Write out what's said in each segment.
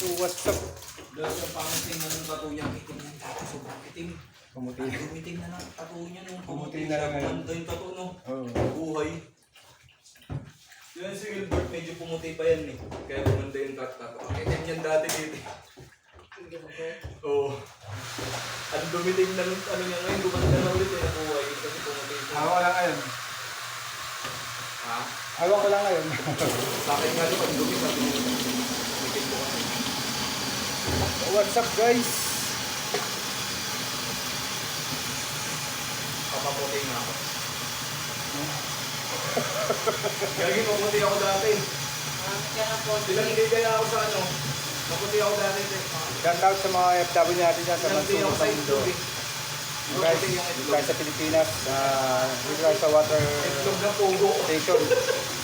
So what's up? Dahil sa pangasin na ng tattoo niya, itim yan dati. Sobrang itim. Pumuti. Ay, Umitim na lang tattoo niya nung pumuti na lang ngayon. Ganda yung tattoo no. Oo. Buhay. Yan si Gilbert, medyo pumuti pa yan eh. Kaya gumanda yung tat tattoo. Ang itim yan dati dito. Oo. Ang dumiting na nung ano niya ngayon, gumanda na ulit eh. Nabuhay kasi pumuti. Ako lang ngayon. Ha? Ako ko lang ngayon. Sa akin nga doon, ang dumi. Umitim ko kasi. What's up guys? Papaputi nga ako. Gagi, paputi ako dati. Ilang hindi kaya ako sa ano. Paputi ako dati. Shout out sa mga FW natin dyan sa ako sa mundo. guys, guys sa Pilipinas, uh, dito sa water na station.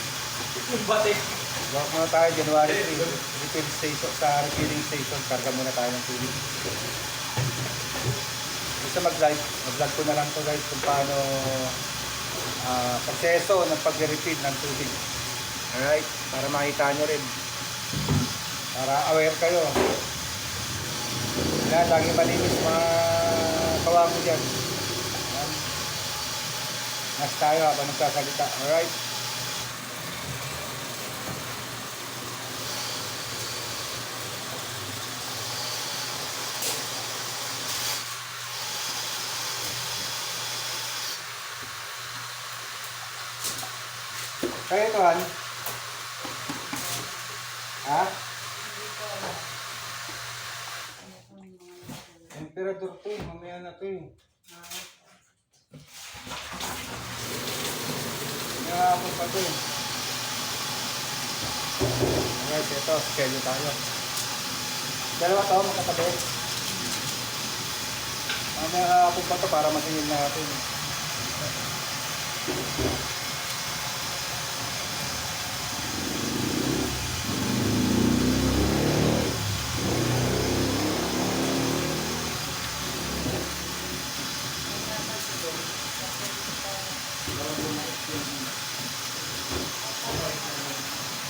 Yung batik. Walk muna tayo, January 3. Refill station, sa refilling station, karga muna tayo ng tubig. Gusto mag-live, mag-vlog ko na lang to guys kung paano ah, proseso ng pag-refill ng tubig. Alright, para makita nyo rin. Para aware kayo. Yan, lagi malinis mga kawago dyan. Yan. Nas tayo habang nagsasalita. Alright. Kaya ito, Han? Ha? Emperador to eh. Mamaya na to eh. Mamaya ako pa to eh. Guys, ito. Schedule tayo. Dalawa to, makatabi. Mamaya ako pa to para masingil natin.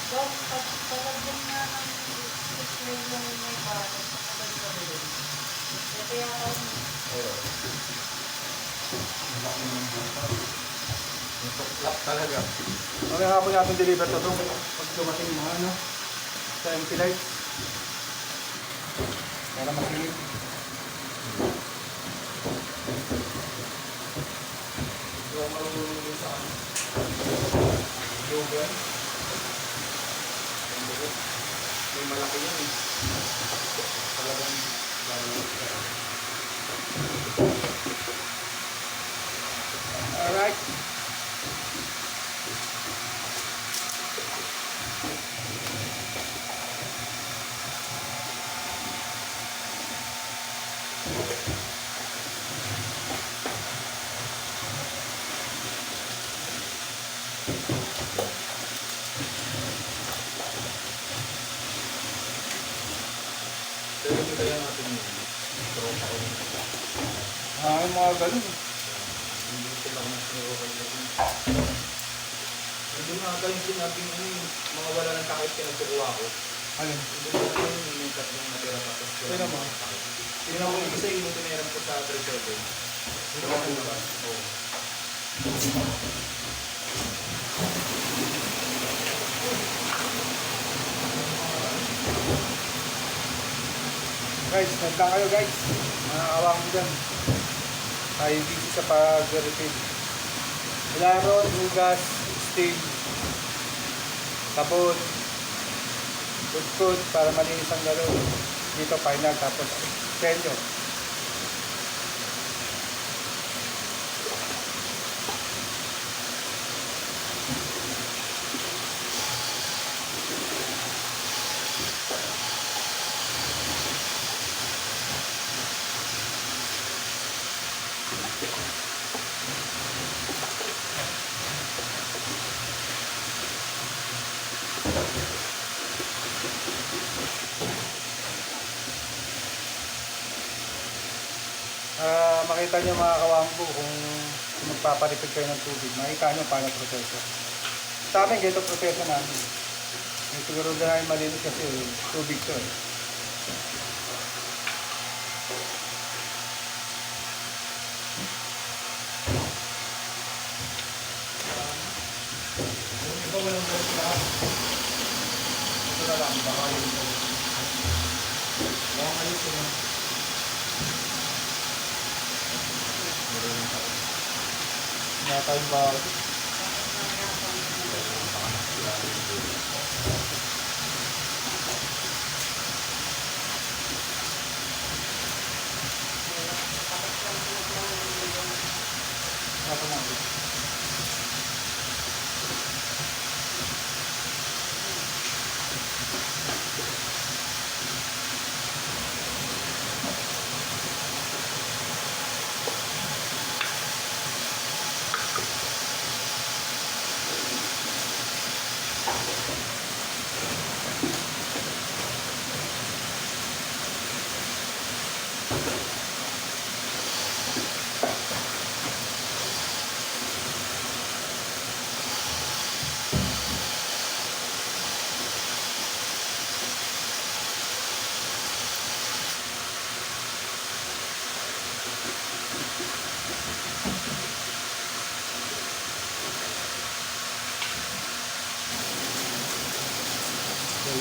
Dok, pag palagyan nga ng display yung may baro, kapag sa bilog. Ito yata yung Tuklap talaga. Mamaya hapon natin deliver to itong pag dumating mga ano sa MP Light. Para. Hindi ako marunong din sa ano. Yoga. May malaki yan eh. Talagang lalo. Alright. Pero hindi kaya natin yun. Tropa ko. Ganun. Hindi ko lang mas nirokan na yun. Nandun nga ata yung sinabing ano yung mga wala ng takip pinagkukuha ko. Alin? Nandun nga ata yung may tatlong natira pa. Tingnan mo. Tingnan mo yung isa yung tiniram ko sa 37. Hindi ko ba? Oo. Guys, nagka kayo guys. Mga awang mo dyan. Tayo busy sa pag-refill. Laron, hugas, steel, sabon, food para malinis ang galon. Dito final tapos selyo. Ah, makita nyo mga kawangbo kung magpaparipid kayo ng tubig. Makita nyo paano proseso. Sa amin, ganito proseso namin. May siguro na namin malinis kasi tubig to eh. Iba walang lahat. Ito na yun. ah. Wala tayong bago.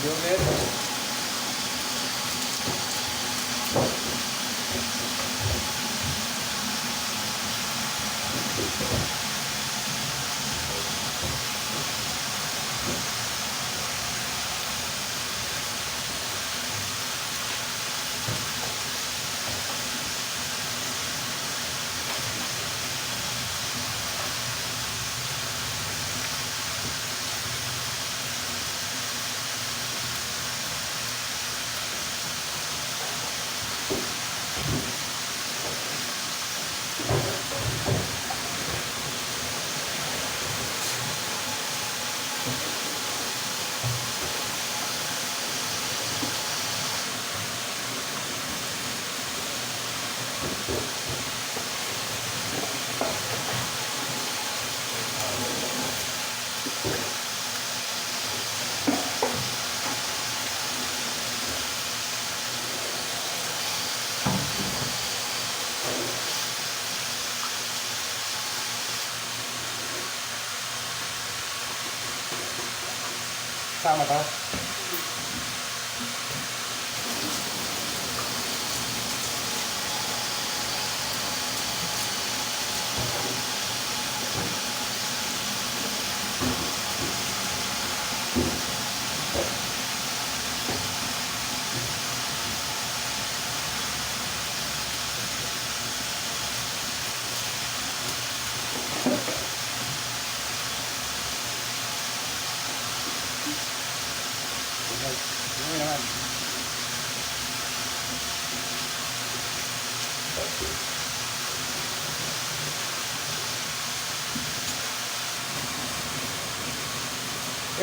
So, yung Sama.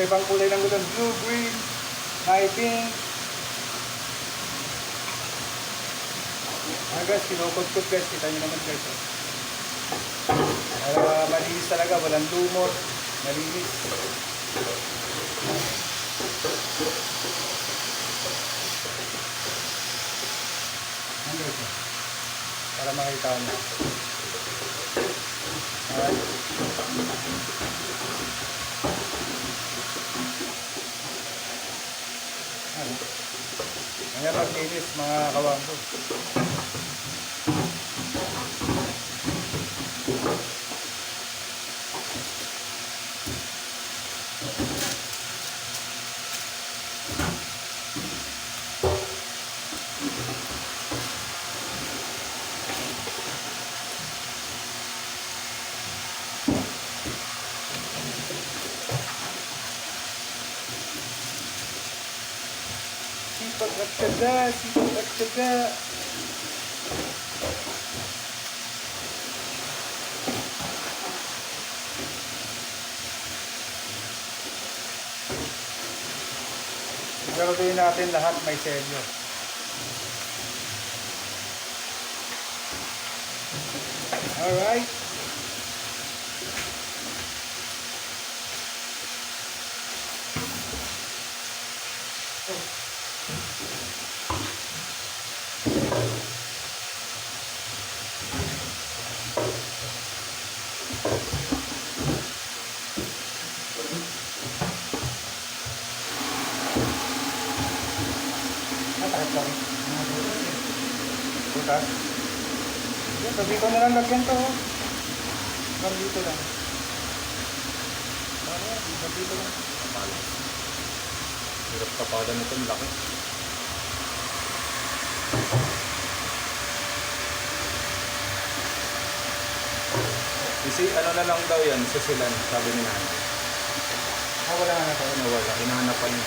Ibang kulay ng ulan. Blue, green, my pink. Ah guys, kinukot-kot guys. Kita nyo naman guys. Oh. Para malinis talaga. Walang lumot. Malinis. Ano ito? Para makita mo. Alright. Ayan maglinis mga kawangko. Siguraduhin natin lahat may selyo. Alright. Bakit bakit? Butas? Sabi ko na lang lagyan to. oh. Hanggang dito lang. Ano? Hanggang dito lang. Kapala. Hirap kapalan nito, laki. Isi, ano na lang daw yan, susilan, sabi ni nanay. Ah, wala nga na to. Ano wala, hinahanap pa niya.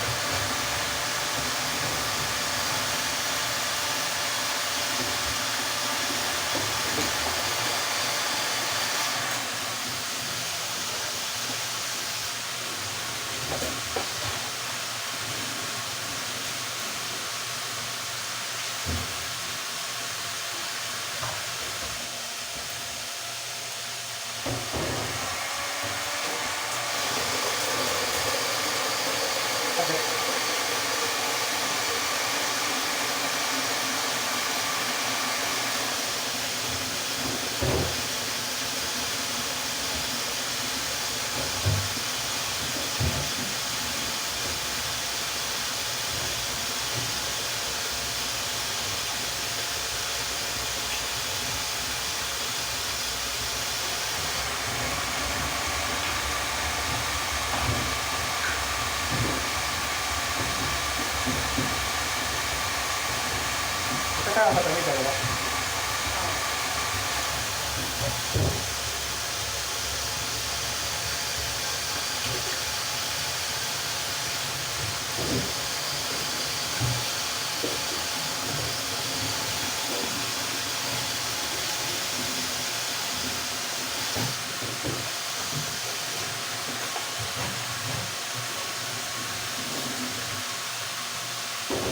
Kasama ba kami dalawa?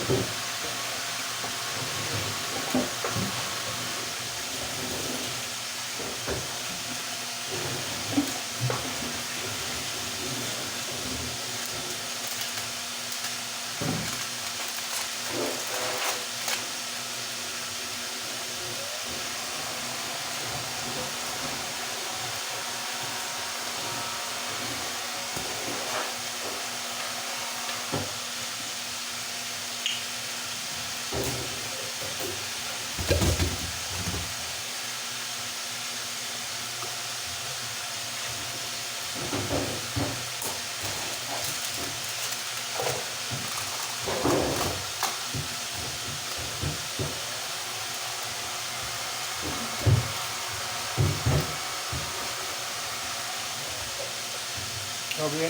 Gagawin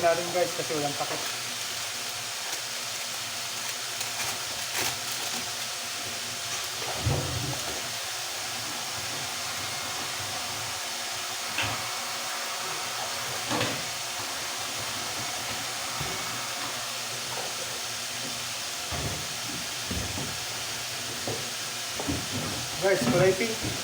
natin guys kasi walang takot. Guys, kulay pink.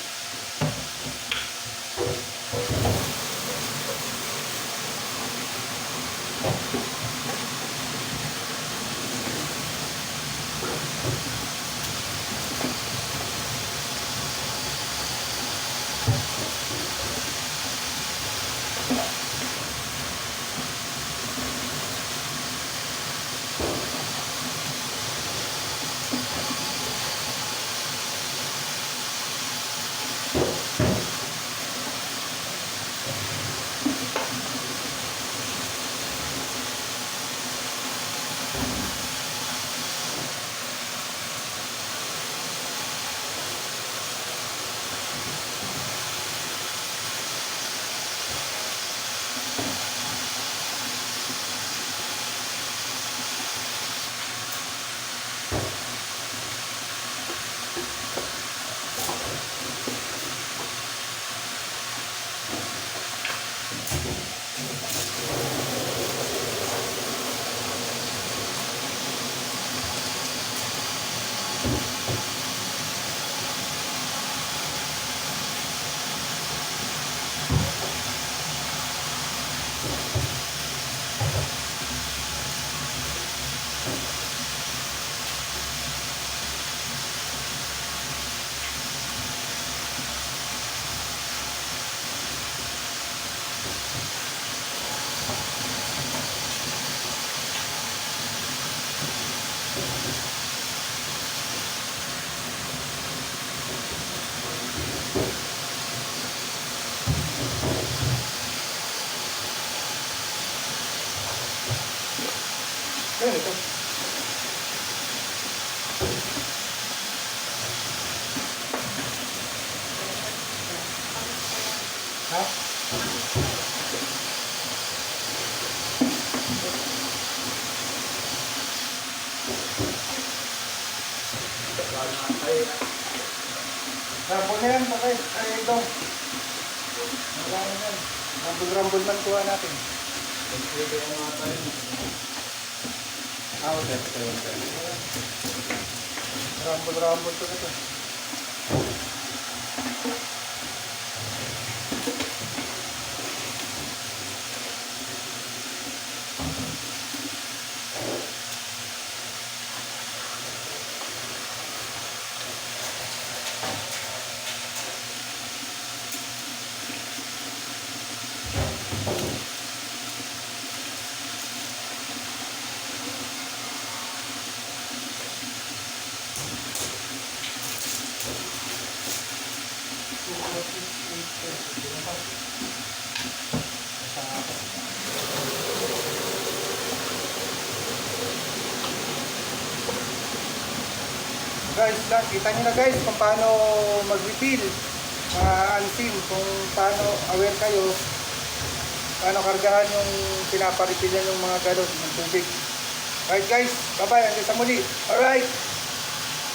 Yan, ito. Ha? Rambol na yan, okay. Ay, ito. Wala na yan. Rambol-rambol man kuha natin. Ah, okay. Okay, okay. Rambol-rambol to ito. Guys, kita nyo na guys kung paano mag-refill. Mga unseen, kung paano aware kayo, paano kargahan yung pinaparepillan yung mga galon ng tubig. Right guys, bye-bye, hanggang sa muli. Alright!